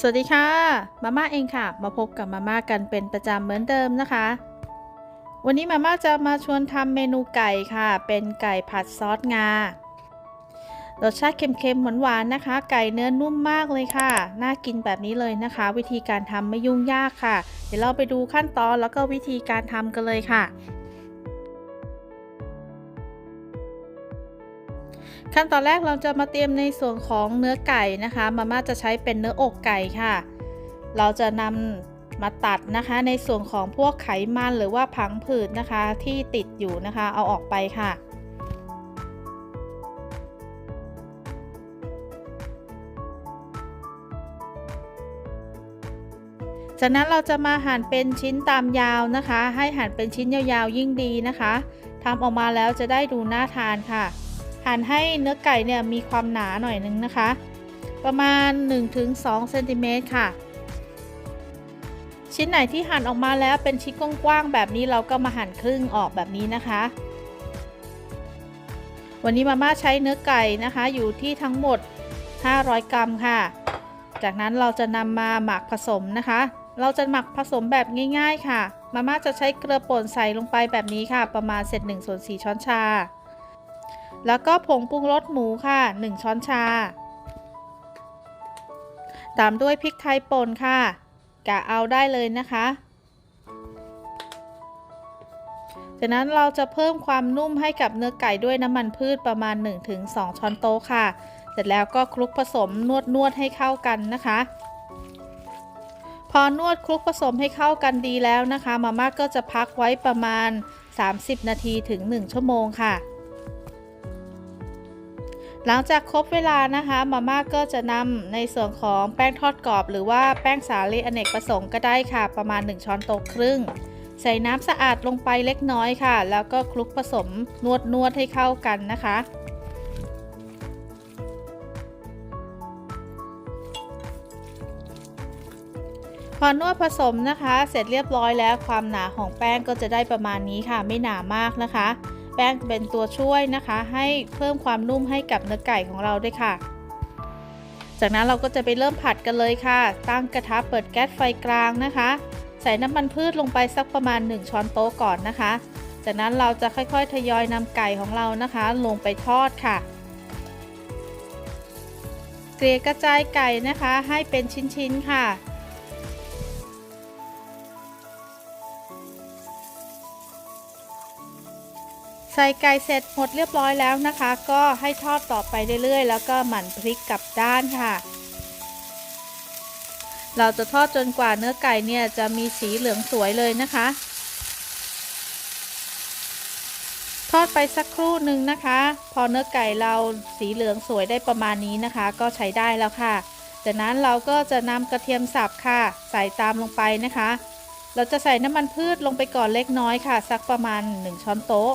สวัสดีค่ะ มาม่าเองค่ะ มาพบกับมาม่ากันเป็นประจำเหมือนเดิมนะคะ วันนี้มาม่าจะมาชวนทำเมนูไก่ค่ะ เป็นไก่ผัดซอสงารสชาติเค็มๆหวานๆนะคะ ไก่เนื้อนุ่มมากเลยค่ะ น่ากินแบบนี้เลยนะคะ วิธีการทำไม่ยุ่งยากค่ะ เดี๋ยวเราไปดูขั้นตอนแล้วก็วิธีการทำกันเลยค่ะ ขั้นตอนแรกเราจะมาเตรียมในส่วนของเนื้อไก่นะคะ มาม่าจะใช้เป็นเนื้ออกไก่ค่ะ เราจะนำมาตัดนะคะในส่วนของพวกไขมันหรือว่าพังผืดนะคะที่ติดอยู่นะคะ เอาออกไปค่ะ จากนั้นเราจะมาหั่นเป็นชิ้นตามยาวนะคะ ให้หั่นเป็นชิ้นยาวๆยิ่งดีนะคะทำออกมาแล้วจะได้ดูน่าทานค่ะ หั่นให้เนื้อไก่เนี่ยมีความหนาหน่อยนึงนะคะ ประมาณ 1-2เซนติเมตรค่ะ ชิ้นไหนที่หั่นออกมาแล้วเป็นชิ้นกว้างๆแบบนี้เราก็มาหั่นครึ่งออกแบบนี้นะคะ วันนี้มาม่าใช้เนื้อไก่นะคะ อยู่ที่ทั้งหมด 500 กรัมค่ะ จากนั้นเราจะนำมาหมักผสมนะคะ เราจะหมักผสมแบบง่าย ๆ ค่ะ มาม่าจะใช้เกลือป่นใส่ลงไปแบบนี้ค่ะ ประมาณเศษ1ส่วน4ช้อนชา แล้วก็ผงปรุงรสหมูค่ะ 1 ช้อนชา ตามด้วยพริกไทยป่นค่ะ กะเอาได้เลยนะคะ จากนั้นเราจะเพิ่มความนุ่มให้กับเนื้อไก่ด้วยน้ำมันพืชประมาณ 1-2 ช้อนโต๊ะค่ะ เสร็จแล้วก็คลุกผสมนวดนวดให้เข้ากันนะคะ พอนวดคลุกผสมให้เข้ากันดีแล้วนะคะ มาม่าก็จะพักไว้ประมาณ 30 นาทีถึง 1 ชั่วโมงค่ะ หลังจากครบเวลานะคะมาม่าก็จะนำในส่วนของแป้งทอดกรอบ หรือว่าแป้งสาลีอเนกประสงค์ก็ได้ค่ะ ประมาณ 1 ช้อนโต๊ะครึ่ง ใส่น้ำสะอาดลงไปเล็กน้อยค่ะ แล้วก็คลุกผสมนวดนวดให้เข้ากันนะคะ พอนวดผสมนะคะ เสร็จเรียบร้อยแล้วความหนาของแป้งก็จะได้ประมาณนี้ค่ะ ไม่หนามากนะคะ แป้งเป็นตัวช่วยนะคะ ให้เพิ่มความนุ่มให้กับเนื้อไก่ของเราด้วยค่ะ จากนั้นเราก็จะไปเริ่มผัดกันเลยค่ะ ตั้งกระทะเปิดแก๊สไฟกลางนะคะ ใส่น้ำมันพืชลงไปสักประมาณ 1 ช้อนโต๊ะก่อนนะคะ จากนั้นเราจะค่อยๆ ทยอยนำไก่ของเรานะคะ ลงไปทอดค่ะเกลี่ยกระจายไก่นะคะให้เป็นชิ้นๆค่ะ ใส่ไก่เสร็จหมดเรียบร้อยแล้วนะคะ ก็ให้ทอดต่อไปเรื่อยๆ แล้วก็หมั่นพลิกกลับด้านค่ะ เราจะทอดจนกว่าเนื้อไก่เนี่ยจะมีสีเหลืองสวยเลยนะคะ ทอดไปสักครู่หนึ่งนะคะ พอเนื้อไก่เราสีเหลืองสวยได้ประมาณนี้นะคะ ก็ใช้ได้แล้วค่ะจากนั้นเราก็จะนำกระเทียมสับค่ะ ใส่ตามลงไปนะคะ เราจะใส่น้ำมันพืชลงไปก่อนเล็กน้อยค่ะ สักประมาณ 1 ช้อนโต๊ะ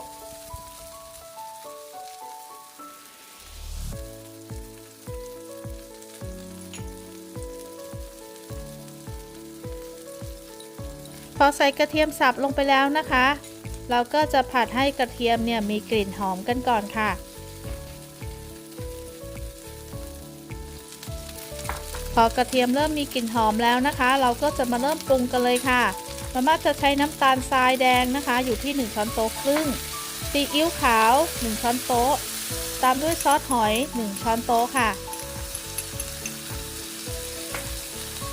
พอใส่กระเทียมสับลงไปแล้วนะคะ เราก็จะผัดให้กระเทียมเนี่ยมีกลิ่นหอมกันก่อนค่ะ พอกระเทียมเริ่มมีกลิ่นหอมแล้วนะคะ เราก็จะมาเริ่มปรุงกันเลยค่ะมาม่าจะใช้น้ำตาลทรายแดงนะคะ อยู่ที่ 1 ช้อนโต๊ะครึ่งซีอิ๊วขาว 1 ช้อนโต๊ะ ตามด้วยซอสหอย 1 ช้อนโต๊ะค่ะ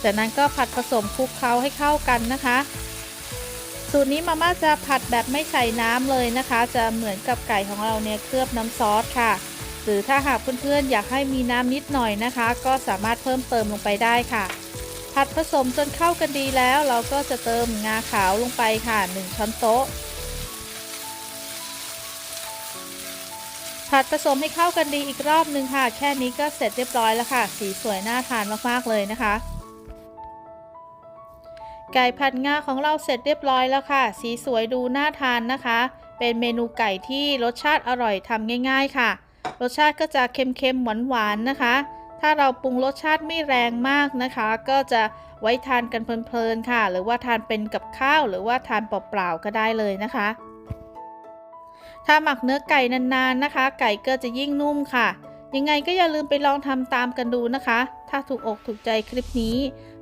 จากนั้นก็ผัดผสมคลุกเคล้าให้เข้ากันนะคะ สูตรนี้มาม่าจะผัดแบบไม่ใส่น้ำเลยนะคะ จะเหมือนกับไก่ของเราเนี่ยเคลือบน้ำซอสค่ะ หรือถ้าหากเพื่อนๆอยากให้มีน้ำนิดหน่อยนะคะ ก็สามารถเพิ่มเติมลงไปได้ค่ะ ผัดผสมจนเข้ากันดีแล้ว เราก็จะเติมงาขาวลงไปค่ะ 1 ช้อนโต๊ะ ผัดผสมให้เข้ากันดีอีกรอบนึงค่ะ แค่นี้ก็เสร็จเรียบร้อยแล้วค่ะ สีสวยน่าทานมากๆเลยนะคะ ไก่ผัดงาของเราเสร็จเรียบร้อยแล้วค่ะ สีสวยดูน่าทานนะคะ เป็นเมนูไก่ที่รสชาติอร่อยทำง่าย ๆค่ะ รสชาติก็จะเค็มๆหวานๆนะคะ ถ้าเราปรุงรสชาติไม่แรงมากนะคะ ก็จะไว้ทานกันเพลินๆค่ะ หรือว่าทานเป็นกับข้าว หรือว่าทานเปล่าๆก็ได้เลยนะคะ ถ้าหมักเนื้อไก่นานๆนะคะ ไก่ก็จะยิ่งนุ่มค่ะ ยังไงก็อย่าลืมไปลองทำตามกันดูนะคะ ถ้าถ้าถูกอกถูกใจคลิปนี้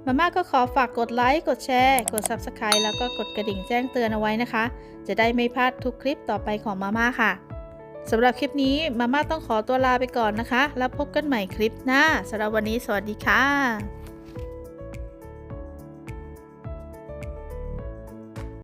มาม่าก็ขอฝากกดไลค์ กดแชร์ กด Subscribe แล้วก็กดกระดิ่งแจ้งเตือนเอาไว้นะคะ จะได้ไม่พลาดทุกคลิปต่อไปของมาม่าค่ะสำหรับคลิปนี้มาม่าต้องขอตัวลาไปก่อนนะคะ แล้วพบกันใหม่คลิปหน้าสำหรับวันนี้สวัสดีค่ะ